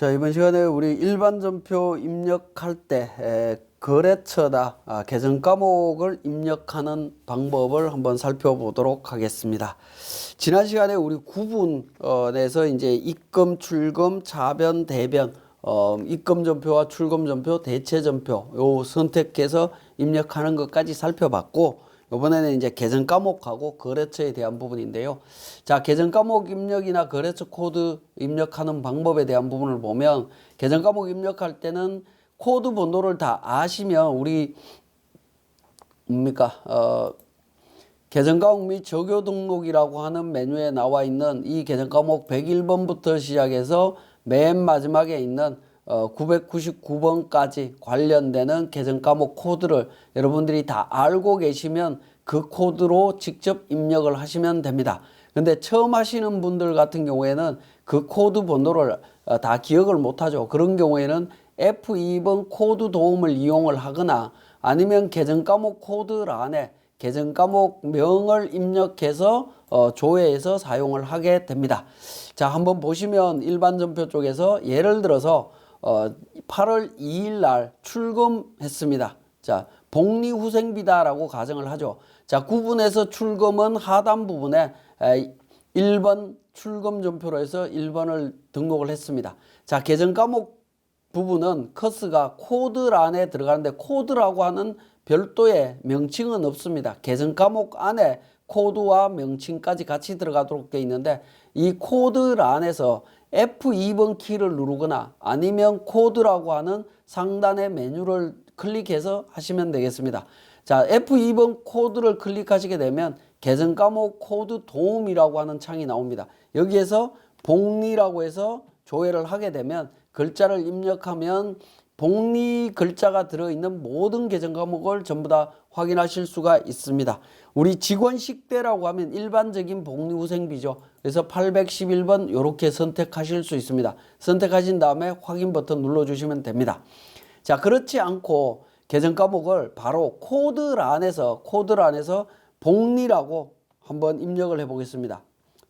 자 이번 시간에 우리 일반 전표 입력할 때 에, 거래처다 아, 계정 과목을 입력하는 방법을 한번 살펴보도록 하겠습니다. 지난 시간에 우리 구분에서 이제 입금, 출금, 자변, 대변, 어, 입금 전표와 출금 전표, 대체 전표 요 선택해서 입력하는 것까지 살펴봤고 이번에는 이제 계정 과목하고 거래처에 대한 부분인데요. 자, 계정 과목 입력이나 거래처 코드 입력하는 방법에 대한 부분을 보면 계정 과목 입력할 때는 코드 번호를 다 아시면 우리 뭡니까? 어, 계정 과목 및 적요 등록이라고 하는 메뉴에 나와 있는 이 계정 과목 101번부터 시작해서 맨 마지막에 있는 어, 999번까지 관련되는 계정 과목 코드를 여러분들이 다 알고 계시면 그 코드로 직접 입력을 하시면 됩니다. 근데 처음 하시는 분들 같은 경우에는 그 코드 번호를 어, 다 기억을 못하죠. 그런 경우에는 F2번 코드 도움을 이용을 하거나 아니면 계정 과목 코드란에 계정 과목 명을 입력해서 어, 조회해서 사용을 하게 됩니다. 자, 한번 보시면 일반 전표 쪽에서 예를 들어서 어, 8월 2일 날 출금했습니다. 자, 복리 후생비다라고 가정을 하죠. 자, 구분해서 출금은 하단 부분에 에, 1번 출금 전표로 해서 1번을 등록을 했습니다. 자, 계정 과목 부분은 커스가 코드란에 들어가는데 코드라고 하는 별도의 명칭은 없습니다. 계정 과목 안에 코드와 명칭까지 같이 들어가도록 되어 있는데 이 코드란에서 F2번 키를 누르거나 아니면 코드라고 하는 상단의 메뉴를 클릭해서 하시면 되겠습니다. 자, F2번 코드를 클릭하시게 되면 계정 과목 코드 도움이라고 하는 창이 나옵니다. 여기에서 복리라고 해서 조회를 하게 되면 글자를 입력하면 복리 글자가 들어있는 모든 계정 과목을 전부 다 확인하실 수가 있습니다. 우리 직원 식대라고 하면 일반적인 복리 후생비죠. 그래서 811번 이렇게 선택하실 수 있습니다. 선택하신 다음에 확인 버튼 눌러주시면 됩니다. 자, 그렇지 않고 계정 과목을 바로 코드란에서 코드란에서 복리라고 한번 입력을 해 보겠습니다.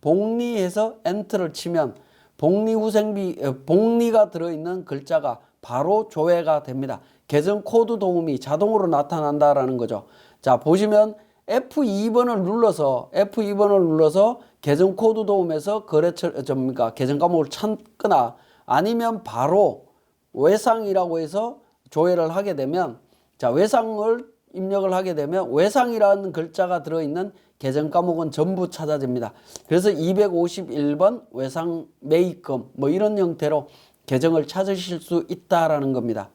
복리해서 엔터를 치면 복리 후생비 어, 복리가 들어있는 글자가 바로 조회가 됩니다. 계정 코드 도움이 자동으로 나타난다라는 거죠. 자 보시면 F2번을 눌러서 F2번을 눌러서 계정 코드 도움에서 거래처 접니까 계정 과목을 찾거나 아니면 바로 외상이라고 해서 조회를 하게 되면 자 외상을 입력을 하게 되면 외상이라는 글자가 들어있는 계정 과목은 전부 찾아집니다. 그래서 251번 외상 매입금 뭐 이런 형태로 계정을 찾으실 수 있다라는 겁니다.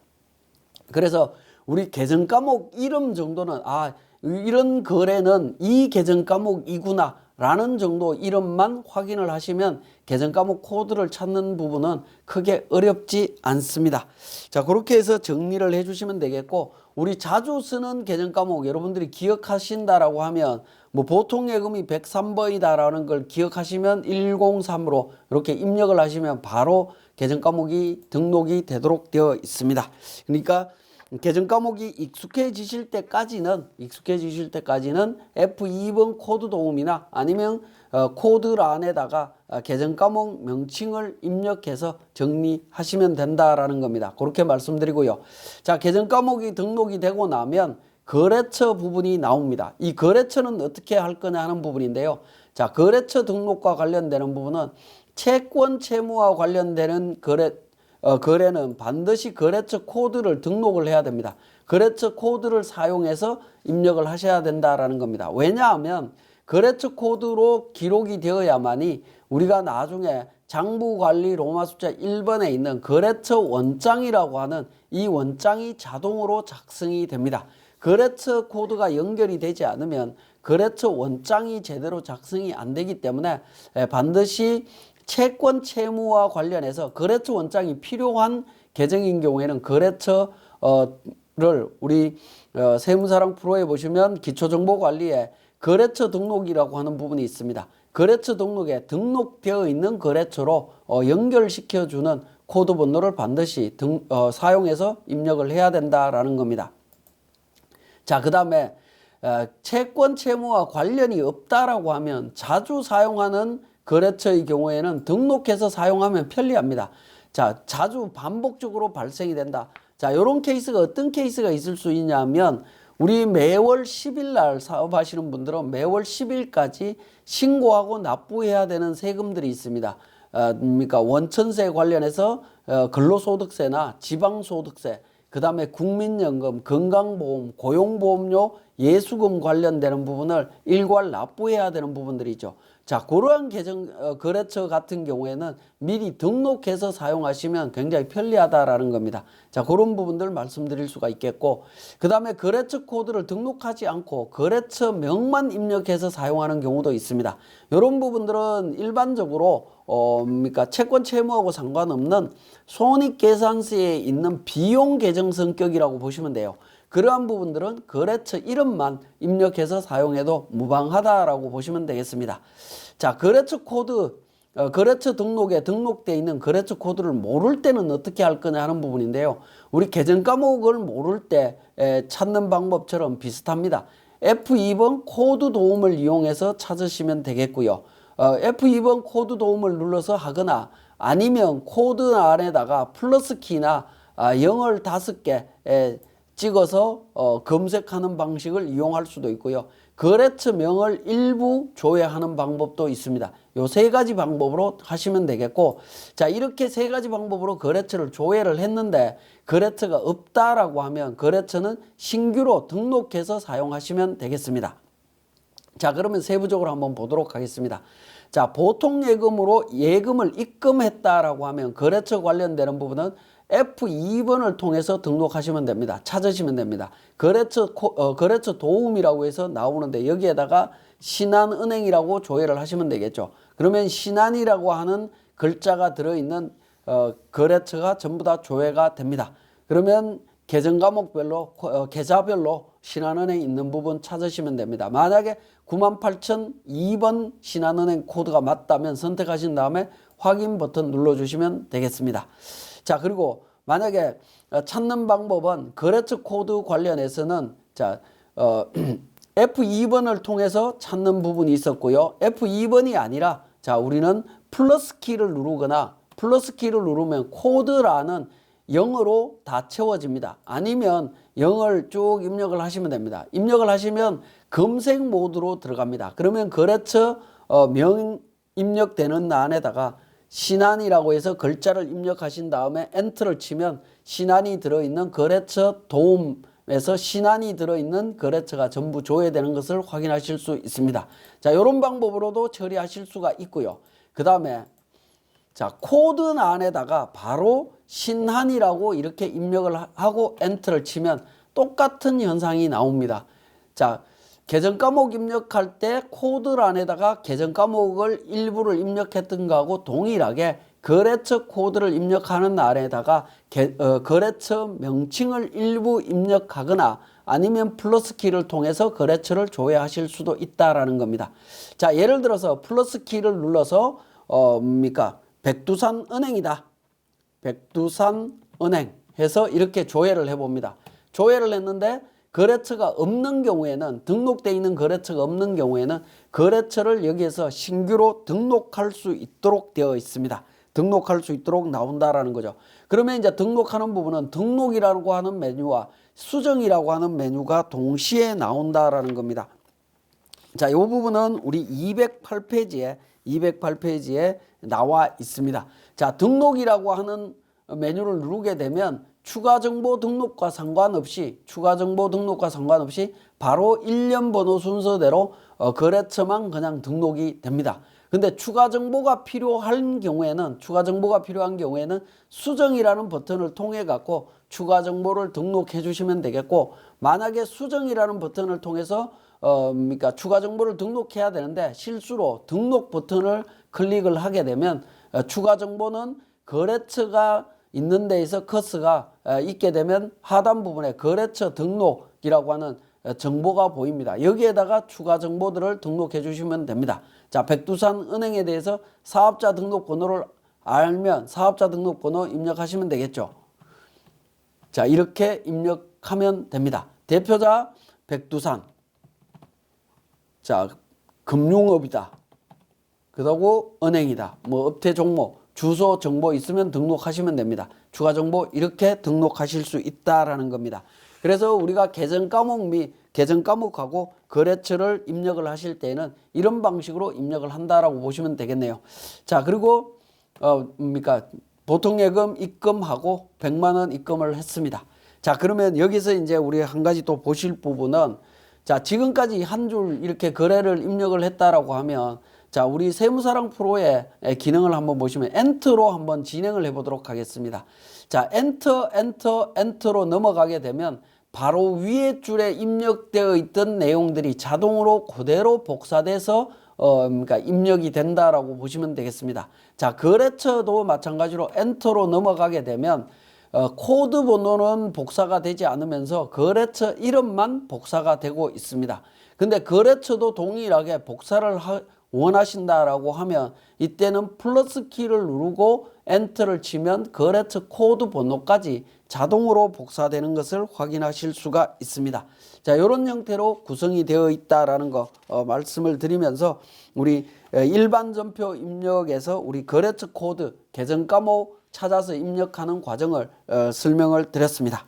그래서 우리 계정 과목 이름 정도는 아 이런 거래는 이 계정 과목이구나 라는 정도 이름만 확인을 하시면 계정 과목 코드를 찾는 부분은 크게 어렵지 않습니다. 자 그렇게 해서 정리를 해주시면 되겠고 우리 자주 쓰는 계정 과목 여러분들이 기억하신다라고 하면 뭐 보통 예금이 103번이다라는 걸 기억하시면 103으로 이렇게 입력을 하시면 바로 계정 과목이 등록이 되도록 되어 있습니다. 그러니까 계정 과목이 익숙해지실 때까지는 익숙해지실 때까지는 F2번 코드 도움이나 아니면 어, 코드란에다가 어, 계정 과목 명칭을 입력해서 정리하시면 된다라는 겁니다. 그렇게 말씀드리고요. 자, 계정 과목이 등록이 되고 나면 거래처 부분이 나옵니다. 이 거래처는 어떻게 할 거냐 하는 부분인데요. 자, 거래처 등록과 관련되는 부분은 채권 채무와 관련되는 거래 어, 거래는 반드시 거래처 코드를 등록을 해야 됩니다. 거래처 코드를 사용해서 입력을 하셔야 된다라는 겁니다. 왜냐하면 거래처 코드로 기록이 되어야만이 우리가 나중에 장부 관리 로마 숫자 1번에 있는 거래처 원장이라고 하는 이 원장이 자동으로 작성이 됩니다. 거래처 코드가 연결이 되지 않으면 거래처 원장이 제대로 작성이 안 되기 때문에 반드시 채권 채무와 관련해서 거래처 원장이 필요한 계정인 경우에는 거래처 를 우리 어, 세무사랑 프로에 보시면 기초정보관리에 거래처 등록이라고 하는 부분이 있습니다. 거래처 등록에 등록되어 있는 거래처로 어, 연결시켜주는 코드 번호를 반드시 등, 어, 사용해서 입력을 해야 된다라는 겁니다. 자, 그 다음에 채권 채무와 관련이 없다라고 하면 자주 사용하는 거래처의 경우에는 등록해서 사용하면 편리합니다. 자, 자주 반복적으로 발생이 된다. 자, 요런 케이스가 어떤 케이스가 있을 수 있냐면 우리 매월 10일 날 사업하시는 분들은 매월 10일까지 신고하고 납부해야 되는 세금들이 있습니다. 어, 뭡니까 원천세 관련해서 어, 근로소득세나 지방소득세, 그 다음에 국민연금, 건강보험, 고용보험료, 예수금 관련되는 부분을 일괄 납부해야 되는 부분들이죠. 자, 그러한 계정 어, 거래처 같은 경우에는 미리 등록해서 사용하시면 굉장히 편리하다라는 겁니다. 자, 그런 부분들 말씀드릴 수가 있겠고, 그 다음에 거래처 코드를 등록하지 않고 거래처 명만 입력해서 사용하는 경우도 있습니다. 이런 부분들은 일반적으로 어, 뭡니까 채권 채무하고 상관없는 손익계산서에 있는 비용 계정 성격이라고 보시면 돼요. 그러한 부분들은 거래처 이름만 입력해서 사용해도 무방하다라고 보시면 되겠습니다. 자, 거래처 코드, 어, 거래처 등록에 등록되어 있는 거래처 코드를 모를 때는 어떻게 할 거냐 하는 부분인데요. 우리 계정 과목을 모를 때 에, 찾는 방법처럼 비슷합니다. F2번 코드 도움을 이용해서 찾으시면 되겠고요. 어, F2번 코드 도움을 눌러서 하거나 아니면 코드 안에다가 플러스 키나 아, 0을 다섯 개 에, 찍어서 어, 검색하는 방식을 이용할 수도 있고요. 거래처명을 일부 조회하는 방법도 있습니다. 요 세 가지 방법으로 하시면 되겠고, 자, 이렇게 세 가지 방법으로 거래처를 조회를 했는데, 거래처가 없다라고 하면 거래처는 신규로 등록해서 사용하시면 되겠습니다. 자, 그러면 세부적으로 한번 보도록 하겠습니다. 자, 보통 예금으로 예금을 입금했다라고 하면 거래처 관련되는 부분은 F2번을 통해서 등록하시면 됩니다. 찾으시면 됩니다. 거래처, 코, 어, 거래처 도움이라고 해서 나오는데 여기에다가 신한은행이라고 조회를 하시면 되겠죠. 그러면 신한이라고 하는 글자가 들어있는 어, 거래처가 전부 다 조회가 됩니다. 그러면 계정 과목별로 어, 계좌별로 신한은행 있는 부분 찾으시면 됩니다. 만약에 98,002번 신한은행 코드가 맞다면 선택하신 다음에 확인 버튼 눌러주시면 되겠습니다. 자 그리고 만약에 어, 찾는 방법은 거래처 코드 관련해서는 자 어, F2번을 통해서 찾는 부분이 있었고요. F2번이 아니라 자 우리는 플러스 키를 누르거나 플러스 키를 누르면 코드라는 0으로 다 채워집니다. 아니면 0을 쭉 입력을 하시면 됩니다. 입력을 하시면 검색 모드로 들어갑니다. 그러면 거래처 어, 명 입력되는 안에다가 신한이라고 해서 글자를 입력하신 다음에 엔터를 치면 신한이 들어있는 거래처 도움에서 신한이 들어있는 거래처가 전부 조회되는 것을 확인하실 수 있습니다. 자, 이런 방법으로도 처리하실 수가 있고요. 그 다음에 자, 코드 안에다가 바로 신한이라고 이렇게 입력을 하고 엔터를 치면 똑같은 현상이 나옵니다. 자, 계정 과목 입력할 때 코드란에다가 계정 과목을 일부를 입력했던 거하고 동일하게 거래처 코드를 입력하는 날에다가 게, 어, 거래처 명칭을 일부 입력하거나 아니면 플러스 키를 통해서 거래처를 조회하실 수도 있다라는 겁니다. 자, 예를 들어서 플러스 키를 눌러서 어, 뭡니까? 백두산 은행이다. 백두산 은행 해서 이렇게 조회를 해봅니다. 조회를 했는데 거래처가 없는 경우에는 등록되어 있는 거래처가 없는 경우에는 거래처를 여기에서 신규로 등록할 수 있도록 되어 있습니다. 등록할 수 있도록 나온다라는 거죠. 그러면 이제 등록하는 부분은 등록이라고 하는 메뉴와 수정이라고 하는 메뉴가 동시에 나온다라는 겁니다. 자, 이 부분은 우리 208페이지에 208페이지에 나와 있습니다. 자, 등록이라고 하는 메뉴를 누르게 되면 추가 정보 등록과 상관없이 추가 정보 등록과 상관없이 바로 일련 번호 순서대로 어, 거래처만 그냥 등록이 됩니다. 근데 추가 정보가 필요한 경우에는 추가 정보가 필요한 경우에는 수정이라는 버튼을 통해 갖고 추가 정보를 등록해 주시면 되겠고 만약에 수정이라는 버튼을 통해서 어, 그러니까 추가 정보를 등록해야 되는데 실수로 등록 버튼을 클릭을 하게 되면 어, 추가 정보는 거래처가 있는 데에서 커스가 어, 있게 되면 하단 부분에 거래처 등록이라고 하는 어, 정보가 보입니다. 여기에다가 추가 정보들을 등록해 주시면 됩니다. 자, 백두산 은행에 대해서 사업자 등록 번호를 알면 사업자 등록 번호 입력하시면 되겠죠. 자, 이렇게 입력하면 됩니다. 대표자 백두산. 자, 금융업이다. 그러고 은행이다. 뭐 업태 종목 주소 정보 있으면 등록하시면 됩니다. 추가 정보 이렇게 등록하실 수 있다라는 겁니다. 그래서 우리가 계정 과목 및 계정 과목하고 거래처를 입력을 하실 때에는 이런 방식으로 입력을 한다라고 보시면 되겠네요. 자, 그리고 어, 뭡니까? 보통 예금 입금하고 100만 원 입금을 했습니다. 자, 그러면 여기서 이제 우리 한 가지 또 보실 부분은 자, 지금까지 한 줄 이렇게 거래를 입력을 했다라고 하면 자, 우리 세무사랑 프로의 기능을 한번 보시면 엔터로 한번 진행을 해 보도록 하겠습니다. 자, 엔터, 엔터, 엔터로 넘어가게 되면 바로 위에 줄에 입력되어 있던 내용들이 자동으로 그대로 복사돼서 어, 그러니까 입력이 된다라고 보시면 되겠습니다. 자, 거래처도 마찬가지로 엔터로 넘어가게 되면 어, 코드 번호는 복사가 되지 않으면서 거래처 이름만 복사가 되고 있습니다. 근데 거래처도 동일하게 복사를 하, 원하신다라고 하면 이때는 플러스 키를 누르고 엔터를 치면 거래처 코드 번호까지 자동으로 복사되는 것을 확인하실 수가 있습니다. 자, 이런 형태로 구성이 되어 있다라는 거 어, 말씀을 드리면서 우리 에, 일반 전표 입력에서 우리 거래처 코드 계정 과목 찾아서 입력하는 과정을 어, 설명을 드렸습니다.